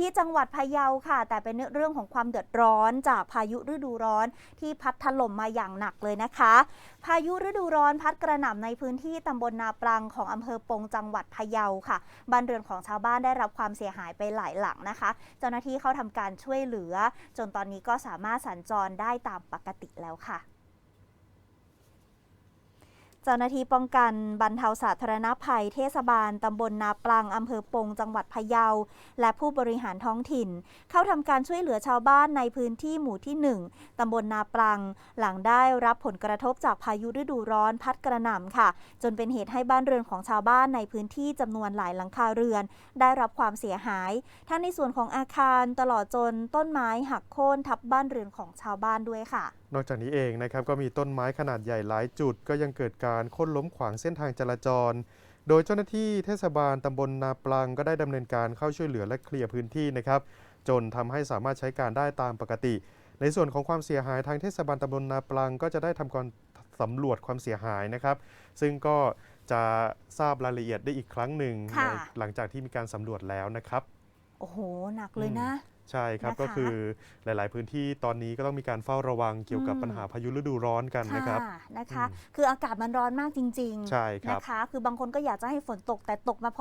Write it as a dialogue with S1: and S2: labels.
S1: ที่จังหวัดพะเยาค่ะ แต่เป็นเรื่องของความเดือดร้อนจากพายุฤดูร้อนที่พัดถล่มมาอย่างหนักเลยนะคะ พายุฤดูร้อนพัดกระหน่ำในพื้นที่ตำบลนาปรังของอำเภอปงจังหวัดพะเยาค่ะบ้านเรือนของชาวบ้านได้รับความเสียหายไปหลายหลังนะคะ เจ้าหน้าที่เข้าทำการช่วยเหลือ จนตอนนี้ก็สามารถสัญจรได้ตามปกติแล้วค่ะ เจ้าหน้าที่ป้องกันบรรเทาสาธารณภัยเทศบาลตำบลนาปลังอำเภอปงจังหวัดพะเยา และผู้บริหารท้องถิ่น เข้าทำการช่วยเหลือชาวบ้านในพื้นที่หมู่ที่ 1ตำบลนาปลัง หลังได้รับผลกระทบจากพายุฤดูร้อนพัดกระหน่ำค่ะ จนเป็นเหตุให้บ้านเรือนของชาวบ้านในพื้นที่จำนวนหลายหลังคาเรือน ได้รับความเสียหาย ทั้งในส่วนของอาคารตลอดจนต้นไม้หักโค่นทับบ้านเรือนของชาวบ้านด้วยค่ะ
S2: นอกจากนี้เองนะครับก็มีต้นไม้ขนาดใหญ่หลายจุดก็ยังเกิดการโค่นล้มขวางเส้นทางจราจร โดยเจ้าหน้าที่เทศบาลตำบลนาปลังก็ได้ดำเนินการเข้าช่วยเหลือและเคลียร์พื้นที่นะครับจนทำให้สามารถใช้การได้ตามปกติ ในส่วนของความเสียหายทางเทศบาลตำบลนาปลังก็จะได้ทำการสำรวจความเสียหายนะครับ ซึ่งก็จะทราบรายละเอียดได้อีกครั้งหนึ่ง
S1: ค่ะ
S2: ในหลังจากที่มีการสำรวจแล้วนะครับ
S1: โอ้โห หนักเลยนะ
S2: ใช่ครับ
S1: นะคะ
S2: ก็คือหลาย ๆ พื้นที่ตอนนี้ก็ต้องมีการเฝ้าระวังเกี่ยวกับ
S1: อืม
S2: ปัญหาพายุฤดูร้อนกันนะครับ
S1: ค่ะนะคะ
S2: อืม
S1: คืออากาศมันร้อนมากจริงๆ
S2: ใช่ครับ
S1: นะคะ คือบางคนก็อยากจะให้ฝนตกแต่ตกมาพอ